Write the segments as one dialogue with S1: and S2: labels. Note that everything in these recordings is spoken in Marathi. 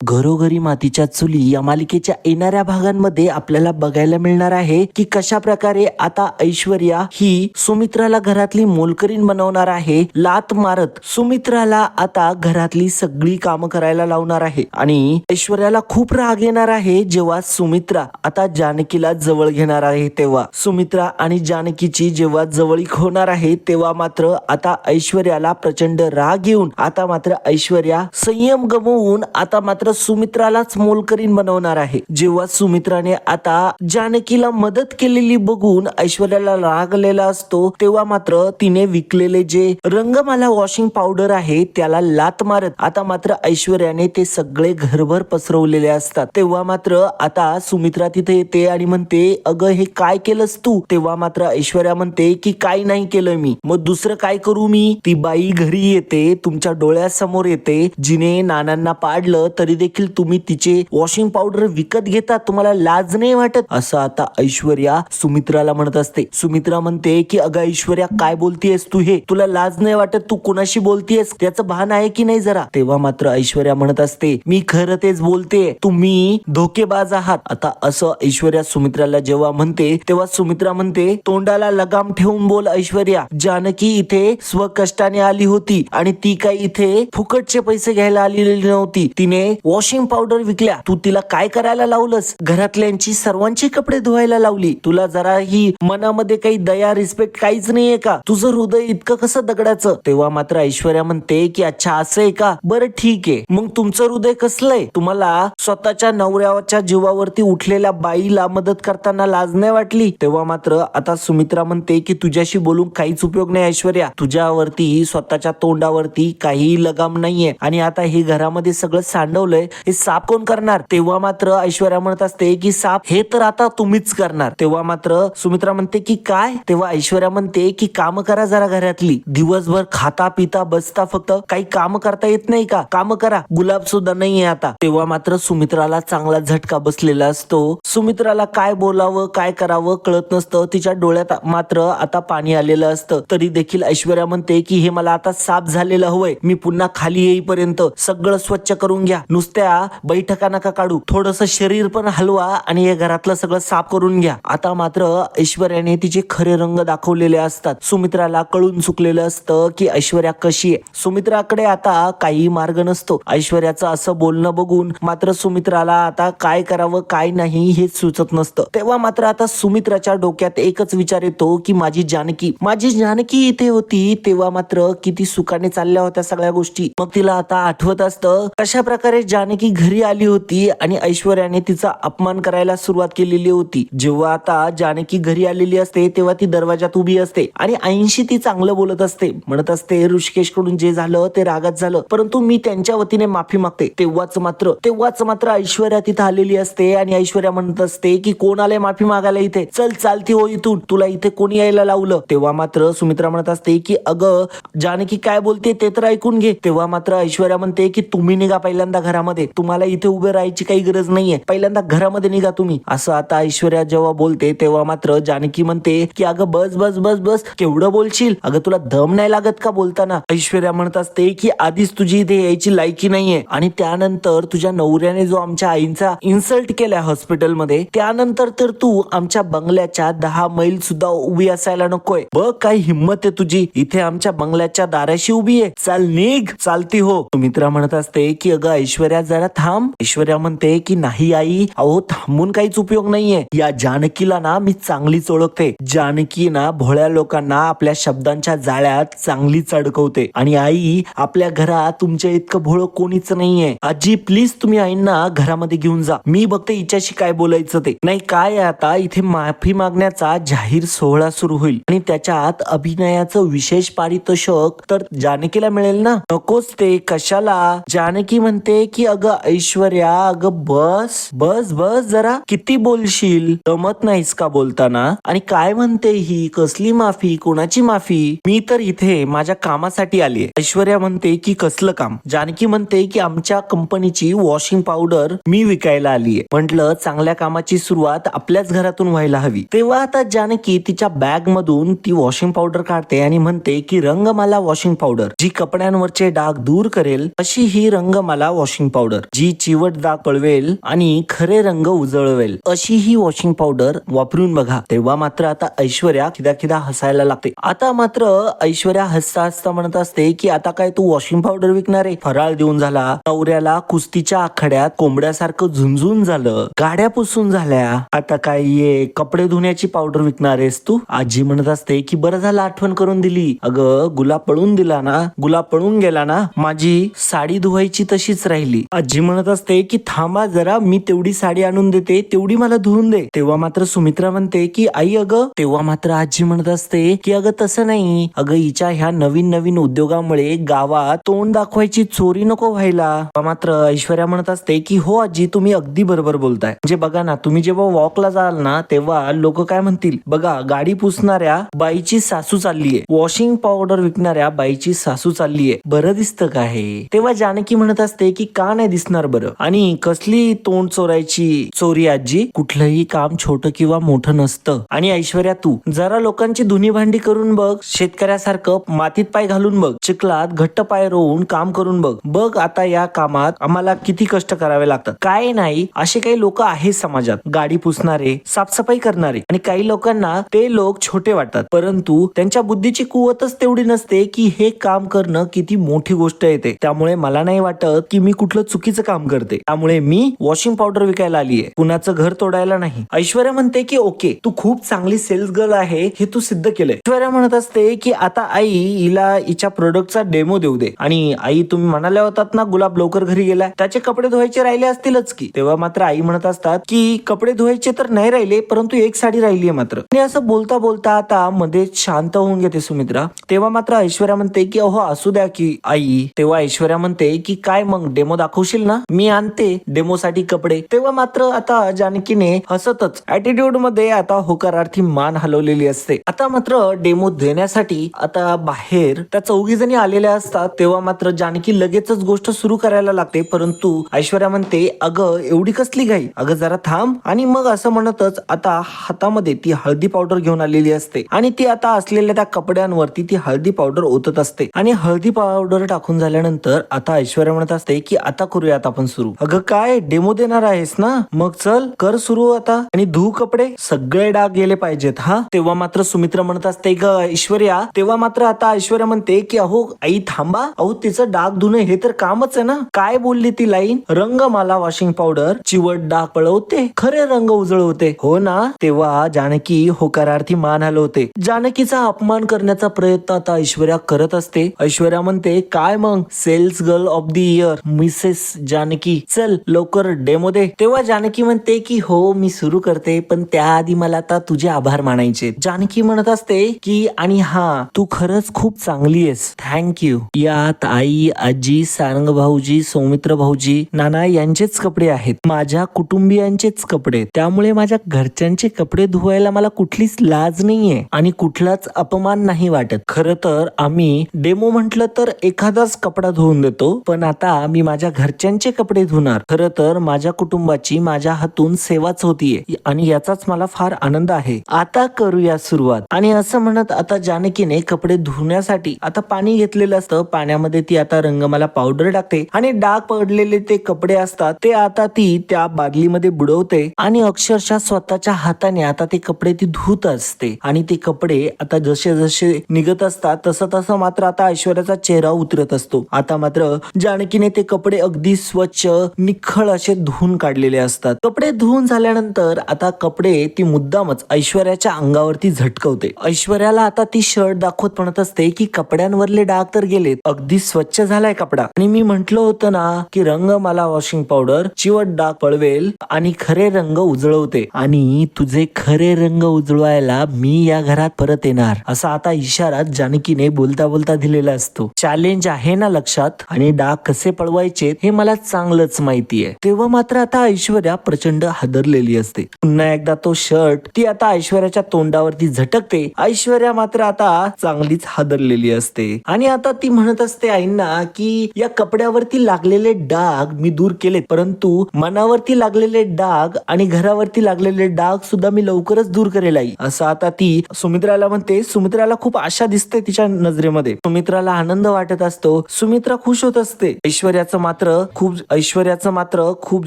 S1: घरोघरी मातीच्या चुली या मालिकेच्या येणाऱ्या भागांमध्ये आपल्याला बघायला मिळणार आहे की कशा प्रकारे आता ऐश्वर्या ही सुमित्राला घरातली मोलकरीण बनवणार आहे. लात मारत सुमित्राला आता घरातली सगळी कामं करायला लावणार आहे. आणि ऐश्वर्याला खूप राग येणार आहे जेव्हा सुमित्रा आता जानकीला जवळ घेणार आहे तेव्हा. सुमित्रा आणि जानकीची जेव्हा जवळीक होणार आहे तेव्हा मात्र आता ऐश्वर्याला प्रचंड राग येऊन आता मात्र ऐश्वर्या संयम गमवून आता मात्र सुमित्रालाच मोलकरीन बनवणार आहे. जेव्हा सुमित्राने आता जानकीला मदत केलेली बघून ऐश्वर्याला रागलेला असतो तेव्हा मात्र तिने विकलेले जे रंगमाला वॉशिंग पावडर आहे त्याला लात मारत आता मात्र ऐश्वर्याने ते सगळे घरभर पसरवलेले असतात. तेव्हा मात्र आता सुमित्रा तिथे येते आणि म्हणते अगं हे काय केलंस तू? तेव्हा मात्र ऐश्वर्या म्हणते की काय नाही केलं मी. मग दुसरं काय करू मी? ती बाई घरी येते तुमच्या डोळ्यासमोर येते. जिने नानांना पाडलं तरी देखील तुम्ही तिचे वॉशिंग पावडर विकत घेता तुम्हाला लाज नाही वाटत? असं आता ऐश्वर्या सुमित्राला म्हणत असते. सुमित्रा म्हणते की अगं ऐश्वर्या काय बोलतीयस तू हे? तुला लाज नाही वाटत? तू कुणाशी बोलतीयस? त्याचं भान आहे की नाही जरा? तेव्हा मात्र ऐश्वर्या म्हणत असते मी खरं तेच बोलते. तुम्ही धोकेबाज आहात. आता असं ऐश्वर्या सुमित्राला जेव्हा म्हणते तेव्हा सुमित्रा म्हणते तोंडाला लगाम ठेवून बोल ऐश्वर्या. जानकी इथे स्वकष्टाने आली होती आणि ती काही इथे फुकटचे पैसे घ्यायला आलेली नव्हती. तिने वॉशिंग पावडर विकल्या तू तिला काय करायला लावलंस? घरातल्यांची सर्वांची कपडे धुवायला लावली. तुला जरा ही मनामध्ये काही दया रिस्पेक्ट काहीच नाहीये का? तुझं हृदय इतकं कसं दगडाचं? तेव्हा मात्र ऐश्वर्या म्हणते की अच्छा असं आहे का? बरं ठीक आहे. मग तुमचं हृदय कसलंय तुम्हाला स्वतःच्या नवऱ्याच्या जीवावरती उठलेल्या बाईला मदत करताना लाज नाही वाटली? तेव्हा मात्र आता सुमित्रा म्हणते की तुझ्याशी बोलून काहीच उपयोग नाही ऐश्वर्या. तुझ्यावरती स्वतःच्या तोंडावरती काही लगाम नाहीये आणि आता हे घरामध्ये सगळं सांडवलं सांडवलंय हे साफ कोण करणार? तेव्हा मात्र ऐश्वर्या म्हणत असते की साफ हे तर आता तुम्हीच करणार. तेव्हा मात्र सुमित्रा म्हणते की काय? तेव्हा ऐश्वर्या म्हणते की काम करा जरा घरातली. दिवसभर खाता पिता बसता फक्त काही काम करता येत नाही का? काम करा. गुलाब सुद्धा नाहीये आता. तेव्हा मात्र सुमित्राला चांगला झटका बसलेला असतो. सुमित्राला काय बोलावं काय करावं कळत नसतं. तिच्या डोळ्यात मात्र आता पाणी आलेलं असतं. तरी देखील ऐश्वर्या म्हणते की हे मला आता साफ झालेलं हवंय. मी पुन्हा खाली येईपर्यंत सगळं स्वच्छ करून घ्या. नुसत्या बैठका नका काढू. थोडस शरीर पण हलवा आणि हे घरातलं सगळं साफ करून घ्या. आता मात्र ऐश्वर्याने तिचे खरे रंग दाखवलेले असतात. सुमित्राला कळून चुकलेलं असतं की ऐश्वर्या कशी आहे. सुमित्राकडे आता काही मार्ग नसतो. ऐश्वर्याचं असं बोलणं बघून मात्र सुमित्राला आता काय करावं काय नाही हे सुचत नसतं. तेव्हा मात्र आता सुमित्राच्या डोक्यात एकच विचार येतो की माझी जानकी. माझी जानकी इथे होती तेव्हा मात्र किती सुखाने चालल्या होत्या सगळ्या गोष्टी. मग तिला आता आठवत असतं कशा प्रकारे जानकी घरी आली होती आणि ऐश्वर्याने तिचा अपमान करायला सुरुवात केलेली होती. जेव्हा आता जानकी घरी आलेली असते तेव्हा ती दरवाजात उभी असते आणि ऐंशी ती चांगलं बोलत असते. म्हणत असते ऋषिकेशकडून जे झालं ते रागात झालं परंतु मी त्यांच्या वतीने माफी मागते. तेव्हाच मात्र तेव्हाच मात्र ऐश्वर्या तिथं आलेली असते आणि ऐश्वर्या म्हणत असते की कोण आले माफी मागायला इथे? चल चालती हो इथून. तुला इथे कोणी यायला लावलं? तेव्हा मात्र सुमित्रा म्हणत असते की अगं जानकी काय बोलते ते तर ऐकून घे. तेव्हा मात्र ऐश्वर्या म्हणते की तुम्ही निघा पहिल्यांदा घरामध्ये. तुम्हाला इथे उभे राहायची काही गरज नाहीये. पहिल्यांदा घरामध्ये निघा तुम्ही. असं आता ऐश्वर्या जेव्हा बोलते तेव्हा मात्र जानकी म्हणते की अगं बस बस बस बस केवढं बोलशील? अगं तुला दम नाही लागत का बोलताना? ऐश्वर्या म्हणत असते की आधीच तुझी इथे यायची लायकी नाहीये. आणि त्यानंतर तुझ्या नवऱ्याने जो आमच्या आईंचा इन्सल्ट केला हॉस्पिटलमध्ये त्यानंतर तर तू आमच्या बंगल्याच्या दहा मैल सुद्धा उभी असायला नकोय. बघ काय हिंमत आहे तुझी. इथे आमच्या बंगल्याच्या दाराशी उभी आहे. चाल निघ. चालती हो. सुमित्रा म्हणत असते की अगं ऐश्वर्या जरा थांब. ऐश्वर्या म्हणते की नाही आई अहो थांबून काहीच उपयोग नाहीये. या जानकीला ना मी चांगलीच ओळखते. जानकी ना भोळ्या लोकांना आपल्या शब्दांच्या जाळ्यात चांगलीच अडकवते. आणि आई आपल्या घरात तुमच्या इतकं भोळ कोणीच नाहीये. आजी प्लीज तुम्ही आईंना घरामध्ये घेऊन जा. मी बघते हिच्याशी काय बोलायचं ते. नाही काय आता? इथे माफी मागण्याचा जाहीर सोहळा सुरू होईल. आणि त्याच्यात अभिनयाचं विशेष पारितोषक तर जानकीला मिळेल ना? नकोच ते कशाला? जानकी म्हणते की अगं ऐश्वर्या अगं बस बस बस जरा. किती बोलशील? जमत नाहीस का बोलताना? आणि काय म्हणते ही? कसली माफी? कोणाची माफी? मी तर इथे माझ्या कामासाठी आली ऐश्वर्या म्हणते की कसलं काम? जानकी म्हणते की आमच्या कंपनीची वॉशिंग पावडर मी विकायला आलीये. म्हटलं चांगल्या कामाची सुरुवात आपल्याच घरातून व्हायला हवी. तेव्हा आता जानकी तिच्या बॅग मधून ती वॉशिंग पावडर काढते आणि म्हणते की रंगमाला वॉशिंग पावडर. जी कपड्यांवरचे डाग दूर करेल अशी ही रंगमाला वॉशिंग वॉशिंग पावडर जी चिवट दाग पळवेल आणि खरे रंग उजळवेल. अशी ही वॉशिंग पावडर वापरून बघा. तेव्हा मात्र आता ऐश्वर्या खिदा खिदा हसायला लागते. आता मात्र ऐश्वर्या हसता हसता म्हणत असते की आता काय तू वॉशिंग पावडर विकणार आहे? फराळ देऊन झाला. नवऱ्याला कुस्तीच्या आखाड्यात कोंबड्यासारखं झुंझून झालं. गाड्या पुसून झाल्या. आता काय ये कपडे धुण्याची पावडर विकणार आहेस तू? आजी म्हणत असते की बरं झालं आठवण करून दिली. अगं गुलाब पळून दिला ना गुलाब पळून गेला ना माझी साडी धुवायची तशीच राहिली. आजी म्हणत असते की थांबा जरा मी तेवढी साडी आणून देते तेवढी मला धुवून दे. तेव्हा मात्र सुमित्रा म्हणते की आई अगं. तेव्हा मात्र आजी म्हणत असते की अगं तसं नाही. अगं हिच्या ह्या नवीन नवीन उद्योगामुळे गावात तोंड दाखवायची चोरी नको व्हायला. मात्र ऐश्वर्या म्हणत असते की हो आजी तुम्ही अगदी बरोबर बोलताय. म्हणजे बघा ना तुम्ही जेव्हा वॉकला जाल ना तेव्हा लोक काय म्हणतील? बघा गाडी पुसणाऱ्या बाईची सासू चाललीये. वॉशिंग पावडर विकणाऱ्या बाईची सासू चाललीये. बरं दिसतं का हे? तेव्हा जानकी म्हणत असते की का नाही दिसणार बरं? आणि कसली तोंड चोरायची चोरी आजी? कुठलंही काम छोटं किंवा मोठं नसतं. आणि ऐश्वर्या तू जरा लोकांची धुनी भांडी करून बघ शेतकऱ्यासारखं मातीत पाय घालून बघ चिखलात घट्ट पाय रोवून काम करून बघ. बघ आता या कामात आम्हाला किती कष्ट करावे लागतात. काय नाही असे काही लोक आहेत समाजात. गाडी पुसणारे साफसफाई करणारे. आणि काही लोकांना ते लोक छोटे वाटतात. परंतु त्यांच्या बुद्धीची कुवतच तेवढी नसते की हे काम करणं किती मोठी गोष्ट येते त्यामुळे मला नाही वाटत की मी कुठलं चुकीचं काम करते. त्यामुळे मी वॉशिंग पावडर विकायला आली आहे कुणाचं घर तोडायला नाही. ऐश्वर्या म्हणते की ओके तू खूप चांगली सेल्स गर्ल आहे हे तू सिद्ध केलंय. ऐश्वर्या म्हणत असते की आता आई हिला हिच्या प्रोडक्टचा डेमो देऊ दे. आणि आई तुम्ही म्हणाल्या होतात ना गुलाब लवकर घरी गेलाय. त्याचे कपडे धुवायचे राहिले असतीलच की. तेव्हा मात्र आई म्हणत असतात की कपडे धुवायचे तर नाही राहिले परंतु एक साडी राहिली आहे मात्र. आणि असं बोलता बोलता आता मध्ये शांत होऊन घेते सुमित्रा. तेव्हा मात्र ऐश्वर्या म्हणते की अहो असू द्या की आई. तेव्हा ऐश्वर्या म्हणते की काय मग डेमो दाखवशील ना? मी आणते डेमो साठी कपडे. तेव्हा मात्र आता जानकीने हसतच ऍटिट्यूडमध्ये आता होकारार्थी मान हलवलेली असते. आता मात्र डेमो देण्यासाठी आता बाहेर त्या चौघी जणी आलेल्या असतात. तेव्हा मात्र जानकी लगेचच गोष्ट सुरू करायला लागते. परंतु ऐश्वर्या म्हणते अगं एवढी कसली घाई? अगं जरा थांब. आणि मग असं म्हणतच आता हातामध्ये ती हळदी पावडर घेऊन आलेली असते. आणि ती आता असलेल्या त्या कपड्यांवरती ती हळदी पावडर ओतत असते. आणि हळदी पावडर टाकून झाल्यानंतर आता ऐश्वर्या म्हणत असते की आता करूयात आपण सुरू. अगं काय डेमो देणार आहेस ना? मग चल कर सुरू आता. आणि धू कपडे. सगळे डाग गेले पाहिजेत हा? तेव्हा मात्र सुमित्रा म्हणत असते ग ऐश्वर्या. तेव्हा मात्र आता ऐश्वर्या म्हणते की अहो आई थांबा. अहो तिचं डाग धुणं हे तर कामच आहे ना? काय बोलली ती लाईन? रंग माला वॉशिंग पावडर चिवट डाग पळवते. खरे रंग उजळवते. हो ना? तेव्हा जानकी होकारार्थी मान हलवते. जानकीचा अपमान करण्याचा प्रयत्न आता ऐश्वर्या करत असते. ऐश्वर्या म्हणते काय मग? Sales girl of the year miss success Janaki चल लवकर डेमो दे. तेव्हा जानकी म्हणते की हो मी सुरू करते पण त्याआधी मला आता तुझे आभार मानायचे. जानकी म्हणत असते की आणि हा तू खरंच खूप चांगली आहेस. थँक्यू यात आई आजी सारंग भाऊजी सौमित्र भाऊजी नाना यांचेच कपडे आहेत. माझ्या कुटुंबियांचेच कपडे. त्यामुळे माझ्या घरच्यांचे कपडे धुवायला मला कुठलीच लाज नाहीये आणि कुठलाच अपमान नाही वाटत. खर तर आम्ही डेमो म्हंटल तर एखादाच कपडा धुवून देतो पण आता मी माझ्या घरच्यांचे कपडे धुणार. खर तर माझ्या कुटुंबाची माझ्या हातून सेवाच होतीये आणि याचाच मला फार आनंद आहे. आता करूया सुरुवात. आणि असं म्हणत आता जानकीने कपडे धुण्यासाठी आता पाणी घेतलेलं असतं. पाण्यामध्ये ती आता रंगमाला पावडर टाकते आणि डाग पडलेले ते कपडे असतात ते आता ती त्या बादलीमध्ये बुडवते आणि अक्षरशः स्वतःच्या हाताने आता ते कपडे ती धुत असते. आणि ते कपडे आता जसे जसे निघत असतात तसं तसं मात्र आता ऐश्वर्याचा चेहरा उतरत असतो. आता मात्र जानकीने ते कपडे अगदी स्वच्छ निखळ असे धुवून काढलेले असतात. कपडे धुवून झाल्यानंतर आता कपडे ती मुद्दामच ऐश्वर्याच्या अंगावरती झटकवते. ऐश्वर्याला आता ती शर्ट दाखवत म्हणत असते की कपड्यांवरले डाग तर गेलेत अगदी स्वच्छ झालाय कपडा. आणि मी म्हंटल होतं ना की रंग मला वॉशिंग पावडर चिवट डाग पळवेल आणि खरे रंग उजळवते. आणि तुझे खरे रंग उजळवायला मी या घरात परत येणार असा आता इशारा जानकीने बोलता बोलता दिलेला असतो. चॅलेंज आहे ना लक्षात? आणि डाग कसे पळवायचे? हे मला चांगलंच माहिती आहे. तेव्हा मात्र आता ऐश्वर्या प्रचंड हादरलेली असते. पुन्हा एकदा तो शर्ट ती आता ऐश्वर्याच्या तोंडावरती झटकते. ऐश्वर्या मात्र आता चांगलीच हादरलेली असते. आणि आता ती म्हणत असते आईंना की या कपड्यावरती लागलेले डाग मी दूर केले परंतु मनावरती लागलेले डाग आणि घरावरती लागलेले डाग सुद्धा मी लवकरच दूर करेल आई. असं आता ती सुमित्राला म्हणते. सुमित्राला खूप आशा दिसते तिच्या नजरेमध्ये. सुमित्राला आनंद वाटत असतो. सुमित्रा खुश होत असते. ऐश्वर्याचं मात्र मात्र खूप ऐश्वर्याचं मात्र खूप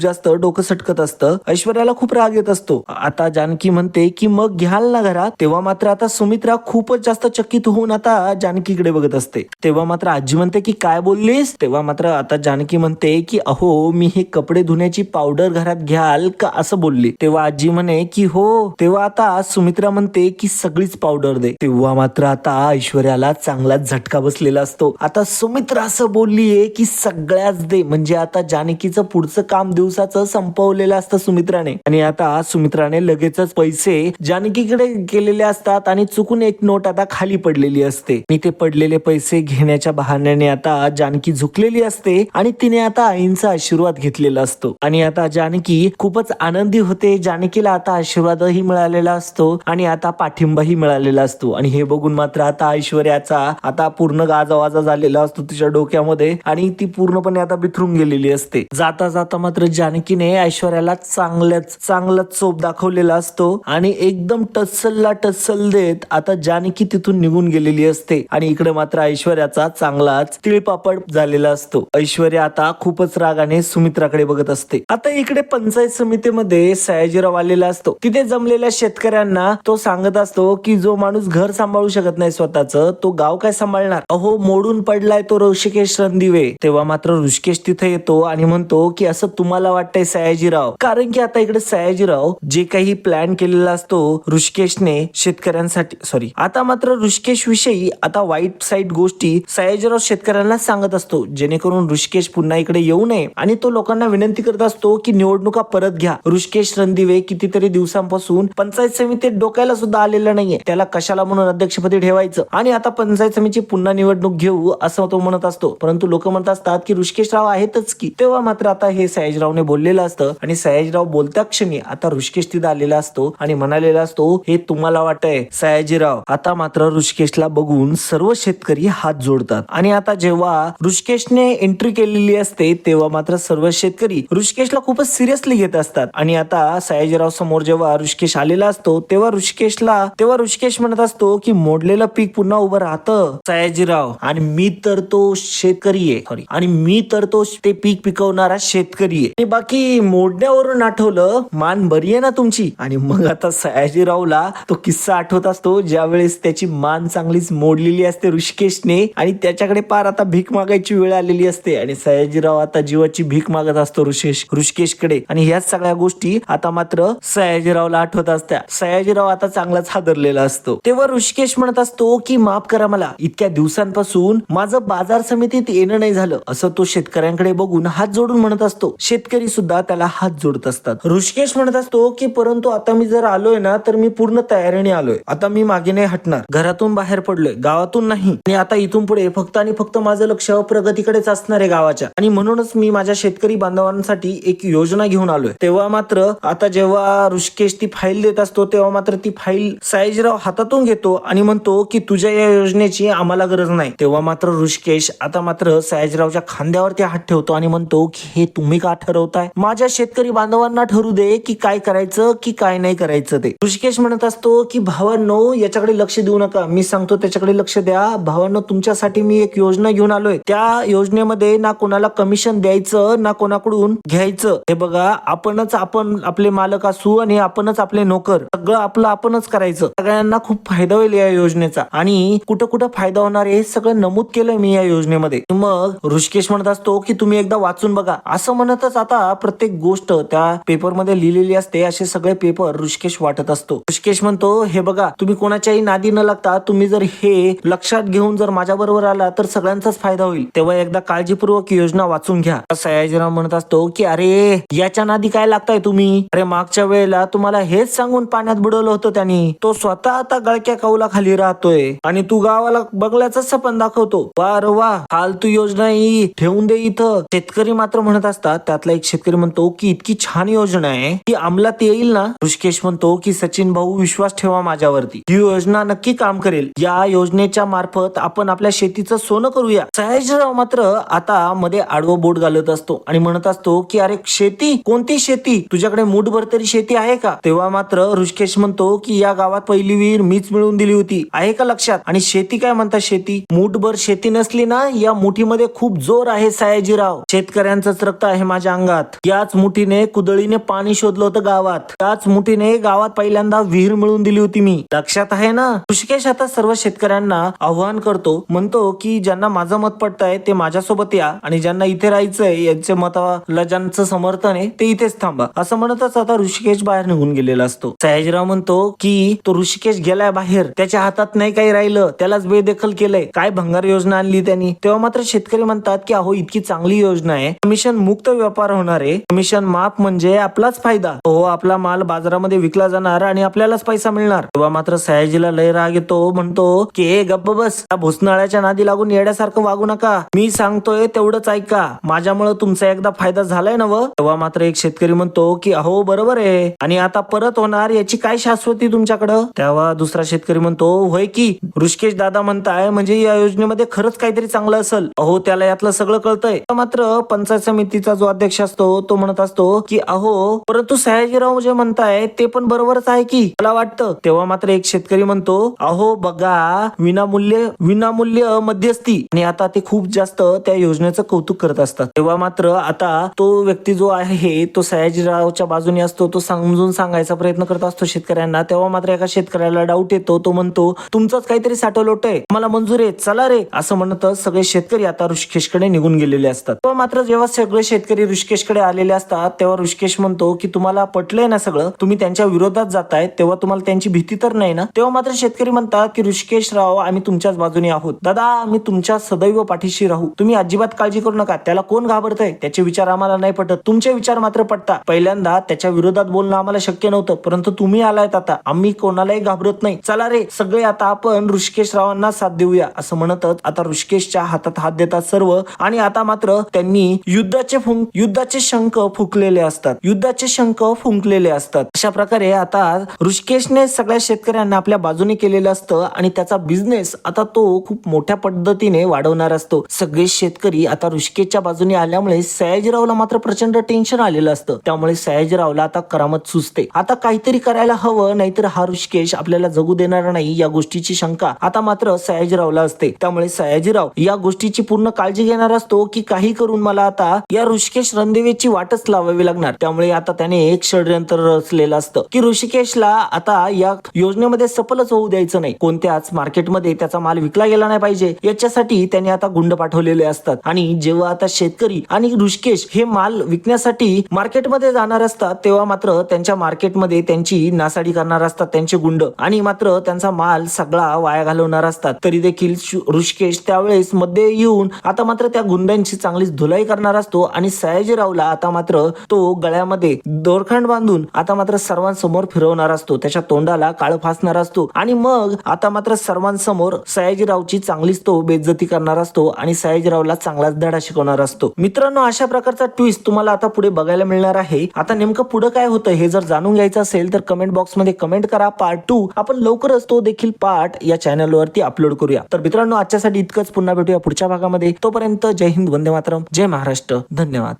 S1: जास्त डोकं सटकत असतं. ऐश्वर्याला खूप राग येत असतो. आता जानकी म्हणते की मग घ्याल ना घरात? तेव्हा मात्र आता सुमित्रा खूपच जास्त चकित होऊन आता जानकीकडे बघत असते. तेव्हा मात्र आजी म्हणते की काय बोललीस? तेव्हा मात्र आता जानकी म्हणते की अहो मी हे कपडे धुण्याची पावडर घरात घ्याल का असं बोलली? तेव्हा आजी म्हणे की हो. तेव्हा आता सुमित्रा म्हणते की सगळीच पावडर दे. तेव्हा मात्र आता ऐश्वर्याला चांगलाच झटका बसलेला असतो. आता सुमित्रा असं बोललीये की सगळ्याच दे. म्हणजे आता जानकीचं पुढचं काम दिवसाचं संपवलेलं असतं सुमित्राने. आणि आता सुमित्राने लगेचच पैसे जानकीकडे गेलेले असतात आणि चुकून एक नोट आता खाली पडलेली असते. आणि ते पडलेले पैसे घेण्याच्या बहाण्याने आता जानकी झुकलेली असते आणि तिने आता आईंचा आशीर्वाद घेतलेला असतो. आणि आता जानकी खूपच आनंदी होते. जानकीला आता आशीर्वादही मिळालेला असतो आणि आता पाठिंबाही मिळालेला असतो. आणि हे बघून मात्र आता ऐश्वर्याचा आता पूर्ण गाजावाजा झालेला असतो तिच्या डोक्यामध्ये. आणि ती पूर्णपणे आता विथरून गेलेली असते जाता जाता मात्र जानकीने ऐश्वर्याला चांगल्याच चांगलाच चोप दाखवलेला असतो आणि एकदम टस्सलला टस्सल देत आता जानकी तिथून निघून गेलेली असते आणि इकडे मात्र ऐश्वर्याचा चांगलाच तिळपापड झालेला असतो ऐश्वर्या आता खूपच रागाने सुमित्राकडे बघत असते आता इकडे पंचायत समितीमध्ये सयाजीराव आलेला असतो तिथे जमलेल्या शेतकऱ्यांना तो सांगत असतो की जो माणूस घर सांभाळू शकत नाही स्वतःच तो गाव काय सांभाळणार अहो मोडून पडलाय तो ऋषिकेश रणदिवे तेव्हा मात्र ऋषिकेश तिथे येतो आणि म्हणतो की असं तुम्हाला वाटतंय सयाजीराव. कारण की आता इकडे सयाजीराव जे काही प्लॅन केलेला असतो ऋषिकेशने शेतकऱ्यांसाठी सॉरी आता मात्र ऋषिकेश विषयी आता वाईट साईट गोष्टी सयाजीराव शेतकऱ्यांना सांगत असतो. जेणेकरून ऋषिकेश पुन्हा इकडे येऊ नये आणि तो लोकांना विनंती करत असतो की निवडणुका परत घ्या. ऋषिकेश रणदिवे कितीतरी दिवसांपासून पंचायत समितीत डोक्याला सुद्धा आलेलं नाहीये. त्याला कशाला म्हणून अध्यक्षपदी ठेवायचं? आणि आता पंचायत समितीची पुन्हा निवडणूक घेऊ असं तो म्हणत असतो. परंतु लोक म्हणत असतात की ऋषिकेश राव आहेतच की. तेव्हा मात्र आता हे सयाजरावने बोललेलं असतं आणि सयाजीराव बोलत्या क्षणी आता ऋषिकेश तिथं आलेला असतो आणि म्हणालेला असतो हे तुम्हाला वाटतंय सयाजीराव आता मात्र ऋषिकेशला बघून सर्व शेतकरी हात जोडतात. आणि आता जेव्हा ऋषिकेशने एंट्री केलेली असते तेव्हा मात्र सर्व शेतकरी ऋषिकेशला खूपच सिरियसली घेत असतात. आणि आता सयाजीराव समोर जेव्हा ऋषिकेश आलेला असतो तेव्हा ऋषिकेशला तेव्हा ऋषिकेश म्हणत असतो की मोडलेलं पीक पुन्हा उभं राहतं सयाजीराव. आणि मी तर तो शेतकरी आहे. सॉरी आणि मी तर तो ते पीक पिकवणारा शेतकरी आहे. आणि बाकी मोडण्यावरून आठवलं मान बरी आहे ना तुमची? आणि मग आता सयाजीरावला तो किस्सा आठवत असतो ज्यावेळेस त्याची मान चांगलीच मोडलेली असते ऋषिकेशने आणि त्याच्याकडे पार आता भीक मागायची वेळ आलेली असते. आणि सयाजीराव आता जीवाची भीक मागत असतो ऋषेश ऋषिकेशकडे. आणि ह्याच सगळ्या गोष्टी आता मात्र सयाजीरावला आठवत असत्या. सयाजीराव आता चांगलाच हादरलेला असतो. तेव्हा ऋषिकेश म्हणत असतो की माफ करा मला. इतक्या दिवसांपासून माझं बाजार समितीत येणं नाही झालं. असं तो शेतकरी शेतकऱ्यांकडे बघून हात जोडून म्हणत असतो. शेतकरी सुद्धा त्याला हात जोडत असतात. ऋषिकेश म्हणत असतो की परंतु आता मी जर आलोय ना तर मी पूर्ण तयारीने आलोय. आता मी मागे नाही हटणार. घरातून बाहेर पडलोय. गावातून नाही. आणि आता इथून पुढे फक्त आणि फक्त माझं लक्ष प्रगतीकडेच असणार आहे गावाच्या. आणि म्हणूनच मी माझ्या शेतकरी बांधवांसाठी एक योजना घेऊन आलोय. तेव्हा मात्र आता जेव्हा ऋषिकेश ती फाईल देत असतो तेव्हा मात्र ती फाईल सायजीराव हातातून घेतो आणि म्हणतो की तुझ्या या योजनेची आम्हाला गरज नाही. तेव्हा मात्र ऋषिकेश आता मात्र सयाजीरावच्या खांद्यावरती हात ठेवतो आणि म्हणतो की हे तुम्ही का ठरवताय? माझ्या शेतकरी बांधवांना ठरू दे की काय करायचं की काय नाही करायचं ते. ऋषिकेश म्हणत असतो की भावांनो याच्याकडे लक्ष देऊ नका. मी सांगतो त्याच्याकडे लक्ष द्या. भावांनो तुमच्यासाठी मी एक योजना घेऊन आलोय. त्या योजनेमध्ये ना कोणाला कमिशन द्यायचं ना कोणाकडून घ्यायचं. हे बघा आपणच आपण आपले मालक असू आणि आपणच आपले नोकर. सगळं आपलं आपणच करायचं. सगळ्यांना खूप फायदा होईल या योजनेचा. आणि कुठं कुठं फायदा होणार हे सगळं नमूद केलंय मी या योजनेमध्ये. मग ऋषिकेश म्हणत असतो की तुम्ही एकदा वाचून बघा. असं म्हणतच आता प्रत्येक गोष्ट त्या पेपरमध्ये लिहिलेली असते असे सगळे पेपर ऋषिकेश वाटत असतो. ऋषिकेश म्हणतो हे बघा तुम्ही कोणाच्याही नादी न लागता तुम्ही जर हे लक्षात घेऊन जर माझ्या बरोबर आला तर सगळ्यांचाच फायदा होईल. तेव्हा एकदा काळजीपूर्वक योजना वाचून घ्या. सयाजीराव म्हणत असतो की अरे याच्या नादी काय लागताय तुम्ही? अरे मागच्या वेळेला तुम्हाला हेच सांगून पाण्यात बुडवलं होतं त्यांनी. तो स्वतः आता गळक्या कौला खाली राहतोय आणि तू गावाला बघल्याच सपन दाखवतो. वार वा फालतू योजना ही. ठेवून दे इथं शेतकरी मात्र म्हणत असतात त्यातला एक शेतकरी म्हणतो की इतकी छान योजना आहे की अंमलात येईल ना? ऋषिकेश म्हणतो की सचिन भाऊ विश्वास ठेवा माझ्यावरती. ही योजना नक्की काम करेल. या योजनेच्या मार्फत आपण आपल्या शेतीचं सोनं करूया. सयाजीराव मात्र आता मध्ये आडवं बोट घालत असतो आणि म्हणत असतो की अरे शेती? कोणती शेती? तुझ्याकडे मूठभर तरी शेती आहे का? तेव्हा मात्र ऋषिकेश म्हणतो की या गावात पहिली विहीर मीच मिळवून दिली होती. आहे का लक्षात? आणि शेती काय म्हणतात शेती? मूठभर शेती नसली ना या मुठीमध्ये खूप जोर आहे सयाजीराव शेतकऱ्यांचंच रक्त आहे माझ्या अंगात. याच मुठीने कुदळीने पाणी शोधलं होतं गावात. त्याच मुठीने गावात पहिल्यांदा विहीर मिळवून दिली होती मी. लक्षात आहे ना? ऋषिकेश आता सर्व शेतकऱ्यांना आव्हान करतो. म्हणतो की ज्यांना माझं मत पडतंय ते माझ्यासोबत या. आणि ज्यांना इथे राहायचंय यांचे मताला ज्यांचं समर्थन आहे ते इथेच थांबा. असं म्हणतच आता ऋषिकेश बाहेर निघून गेलेला असतो. सयाजीराव म्हणतो की तो ऋषिकेश गेलाय बाहेर. त्याच्या हातात नाही काही राहिलं. त्यालाच बेदखल केलंय. काय भंगार योजना आणली त्यांनी? तेव्हा मात्र शेतकरी म्हणतात की अहो इतकी चांगली योजना आहे. कमिशन मुक्त व्यापार होणार आहे. कमिशन माफ म्हणजे आपलाच फायदा. हो आपला माल बाजारामध्ये विकला जाणार आणि आपल्यालाच पैसा मिळणार. तेव्हा मात्र सयाजीला लय राग येतो. म्हणतो की हे गप्प बस. त्या भुसनाळ्याच्या नादी लागून येड्यासारखं वागू नका. मी सांगतोय तेवढंच ऐका. माझ्यामुळे तुमचा एकदा फायदा झालाय ना व तेव्हा मात्र एक शेतकरी म्हणतो की अहो बरोबर आहे. आणि आता परत होणार याची काय शाश्वती तुमच्याकडं? तेव्हा दुसरा शेतकरी म्हणतो होय की. ऋषिकेश दादा म्हणताय म्हणजे या योजनेमध्ये खरंच काहीतरी चांगलं असेल. अहो त्याला यातलं सगळं कळतंय. मात्र पंचायत समितीचा जो अध्यक्ष असतो तो म्हणत असतो की अहो परंतु सयाजीराव जे म्हणताय ते पण बरोबरच आहे की? मला वाटतं. तेव्हा मात्र एक शेतकरी म्हणतो अहो बघा विनामूल्य विनामूल्य मध्यस्थी. आणि आता ते खूप जास्त त्या योजनेचं कौतुक करत असतात. तेव्हा मात्र आता तो व्यक्ती जो आहे तो सयाजीरावच्या बाजूने असतो तो समजून सांगायचा प्रयत्न करत असतो शेतकऱ्यांना. तेव्हा मात्र एका शेतकऱ्याला डाऊट येतो तो म्हणतो तुमचंच काहीतरी साठवलोट आहे मला मंजूर आहे चला रे. असं म्हणत सगळे शेतकरी आता ऋषिकेशकडे निघून गेले गेलेले असतात. तेव्हा मात्र जेव्हा सगळे शेतकरी ऋषिकेशकडे आलेले असतात तेव्हा ऋषिकेश म्हणतो की तुम्हाला पटलंय ना सगळं? तुम्ही त्यांच्या विरोधात जाताय तेव्हा तुम्हाला त्यांची भीती तर नाही ना? तेव्हा मात्र शेतकरी म्हणतात की ऋषिकेश राव आम्ही तुमच्याच बाजूने आहोत. दादा आम्ही तुमच्या सदैव पाठीशी राहू. तुम्ही अजिबात काळजी करू नका. त्याला कोण घाबरतय? त्याचे विचार आम्हाला नाही पटत. तुमचे विचार मात्र पटता पहिल्यांदा त्याच्या विरोधात बोलणं आम्हाला शक्य नव्हतं परंतु तुम्ही आलायत आता. आम्ही कोणालाही घाबरत नाही. चला रे सगळे आता आपण ऋषिकेश रावांना साथ देऊया असं म्हणतच आता ऋषिकेशच्या हातात हात देतात सर्व आणि आता मात्र त्यांनी युद्धाचे फुंक युद्धाचे शंख फुंकलेले असतात. युद्धाचे शंख फुंकलेले असतात. अशा प्रकारे आता ऋषिकेशने सगळ्या शेतकऱ्यांना आपल्या बाजूने केलेलं असतं आणि त्याचा बिझनेस आता तो खूप मोठ्या पद्धतीने वाढवणार असतो. सगळे शेतकरी आता ऋषिकेशच्या बाजूने आल्यामुळे सयाजीरावला मात्र प्रचंड टेन्शन आलेलं असतं. त्यामुळे सयाजीरावला आता करामत सुचते. आता काहीतरी करायला हवं नाहीतर हा ऋषिकेश आपल्याला जगू देणार नाही या गोष्टीची शंका आता मात्र सयाजीरावला असते. त्यामुळे सयाजीराव या गोष्टीची पूर्ण काळजी घेणार असतो की काही करून मला आता या ऋषिकेश रणदेवेची वाटच लावावी लागणार. त्यामुळे आता त्याने एक षडयंत्र रचलेलं असतं. की ऋषिकेशला आता या योजनेमध्ये सफलच होऊ द्यायचं नाही. कोणत्याच मार्केटमध्ये त्याचा माल विकला गेला नाही पाहिजे. याच्यासाठी त्याने आता गुंड पाठवलेले असतात. आणि जेव्हा आता शेतकरी आणि ऋषिकेश हे माल विकण्यासाठी मार्केटमध्ये जाणार असतात तेव्हा मात्र त्यांच्या मार्केटमध्ये त्यांची नासाडी करणार असतात त्यांचे गुंड. आणि मात्र त्यांचा माल सगळा वाया घालवणार असतात. तरी देखील ऋषिकेश त्यावेळेस मध्ये येऊन आता मात्र त्या गुंडांची चांगलीच धुलाई करणार असतो आणि सयाजीरावला आता मात्र तो गळ्यामध्ये दोरखंड बांधून आता मात्र सर्वांसमोर फिरवणार असतो. त्याच्या तोंडाला काळ फासणार असतो. आणि मग आता मात्र सर्वांसमोर सयाजीरावची चांगलीच तो बेज्जती करणार असतो आणि सयाजीरावला चांगलाच धडा शिकवणार असतो. मित्रांनो अशा प्रकारचा ट्विस्ट तुम्हाला आता पुढे बघायला मिळणार आहे. आता नेमकं पुढे काय होतं हे जर जाणून घ्यायचं असेल तर कमेंट बॉक्समध्ये कमेंट करा. पार्ट टू आपण लवकरच तो देखील पार्ट या चॅनल वरती अपलोड करूया. तर मित्रांनो आजच्यासाठी इतकंच. पुन्हा भेटूया पुढच्या भागामध्ये. तोपर्यंत जय हिंद वंदे मातरम. जय महाराष्ट्र. धन्यवाद.